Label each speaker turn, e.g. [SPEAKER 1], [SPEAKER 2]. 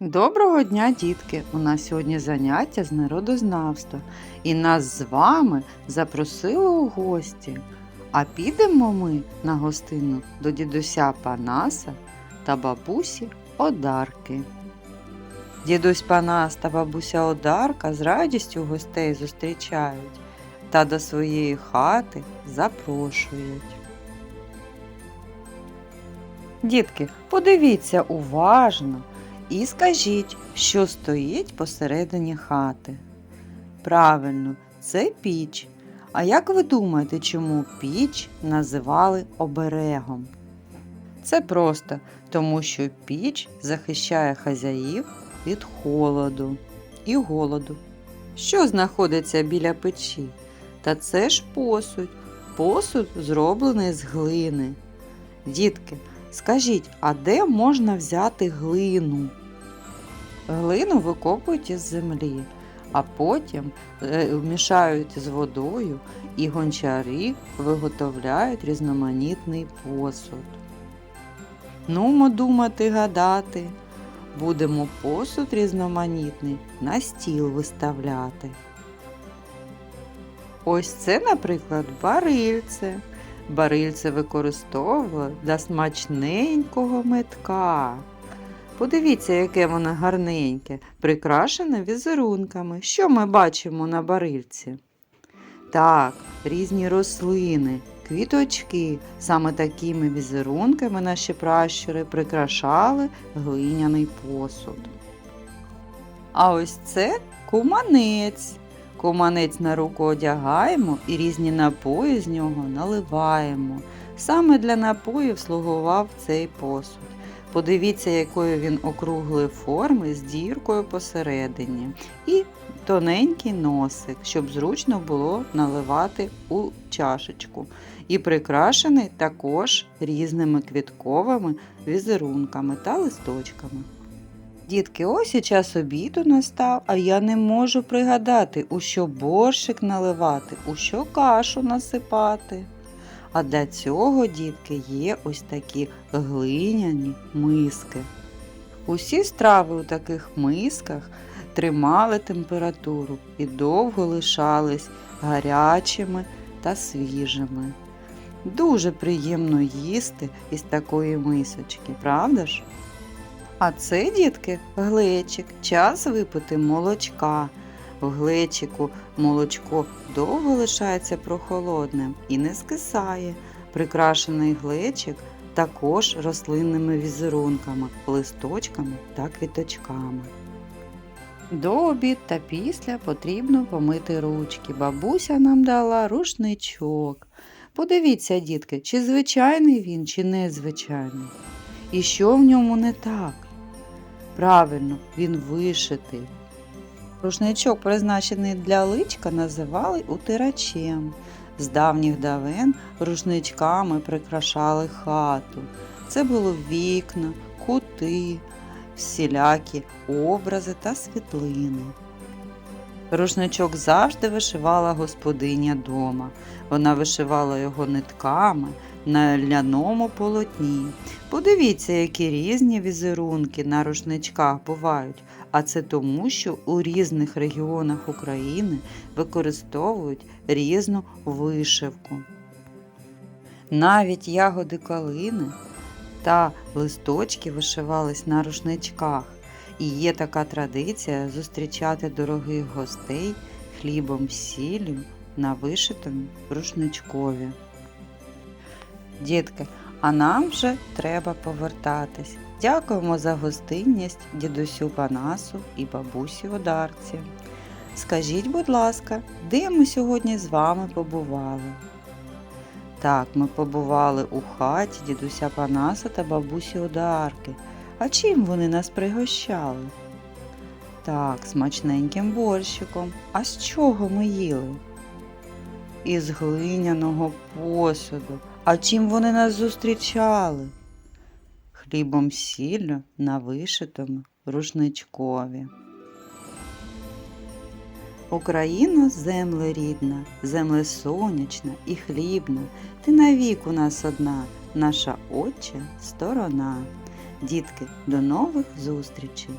[SPEAKER 1] Доброго дня, дітки! У нас сьогодні заняття з народознавства, і нас з вами запросили у гості. А підемо ми на гостину до дідуся Панаса та бабусі Одарки. Дідусь Панас та бабуся Одарка з радістю гостей зустрічають та до своєї хати запрошують. Дітки, подивіться уважно і скажіть, що стоїть посередині хати. Правильно, це піч. А як ви думаєте, чому піч називали оберегом? Це просто тому, що піч захищає хазяїв від холоду і голоду. Що знаходиться біля печі? Та це ж посуд. Посуд зроблений з глини. Дітки, скажіть, а де можна взяти глину? Глину викопують із землі, а потім е, вмішають з водою і гончарі виготовляють різноманітний посуд. Нумо думати гадати, будемо посуд різноманітний на стіл виставляти. Ось це, наприклад, барильце. Барильце використовували для смачненького метка. Подивіться, яке воно гарненьке, прикрашене візерунками. Що ми бачимо на барильці? Так, різні рослини, квіточки. Саме такими візерунками наші пращури прикрашали глиняний посуд. А ось це куманець. Куманець на руку одягаємо і різні напої з нього наливаємо. Саме для напоїв слугував цей посуд. Подивіться, якої він округлої форми з діркою посередині. І тоненький носик, щоб зручно було наливати у чашечку. І прикрашений також різними квітковими візерунками та листочками. Дітки, ось і час обіду настав, а я не можу пригадати, у що борщик наливати, у що кашу насипати. А для цього, дітки, є ось такі глиняні миски. Усі страви у таких мисках тримали температуру і довго лишались гарячими та свіжими. Дуже приємно їсти із такої мисочки, правда ж? А це, дітки, глечик, час випити молочка. В глечику молочко довго лишається прохолодним і не скисає. Прикрашений глечик також рослинними візерунками, листочками та квіточками. До обід та після потрібно помити ручки. Бабуся нам дала рушничок. Подивіться, дітки, чи звичайний він, чи незвичайний. І що в ньому не так? Правильно, він вишитий. Рушничок, призначений для личка, називали утирачем. З давніх давен рушничками прикрашали хату. Це були вікна, кути, всілякі образи та світлини. Рушничок завжди вишивала господиня дома. Вона вишивала його нитками на ляному полотні. Подивіться, які різні візерунки на рушничках бувають. А це тому, що у різних регіонах України використовують різну вишивку. Навіть ягоди калини та листочки вишивались на рушничках. І є така традиція зустрічати дорогих гостей хлібом сіллю на вишитому рушничкові. Дітки, а нам вже треба повертатись. Дякуємо за гостинність дідусю Панасу і бабусі Одарці. Скажіть, будь ласка, де ми сьогодні з вами побували? Так, ми побували у хаті дідуся Панаса та бабусі Одарки. А чим вони нас пригощали? Так, смачненьким борщиком. А з чого ми їли? Із глиняного посуду. А чим вони нас зустрічали? Хлібом сіллю на вишитому рушничкові. Україна земле рідна, земле сонячна і хлібна, ти навік у нас одна, наша отча сторона. Дітки, до нових зустрічей!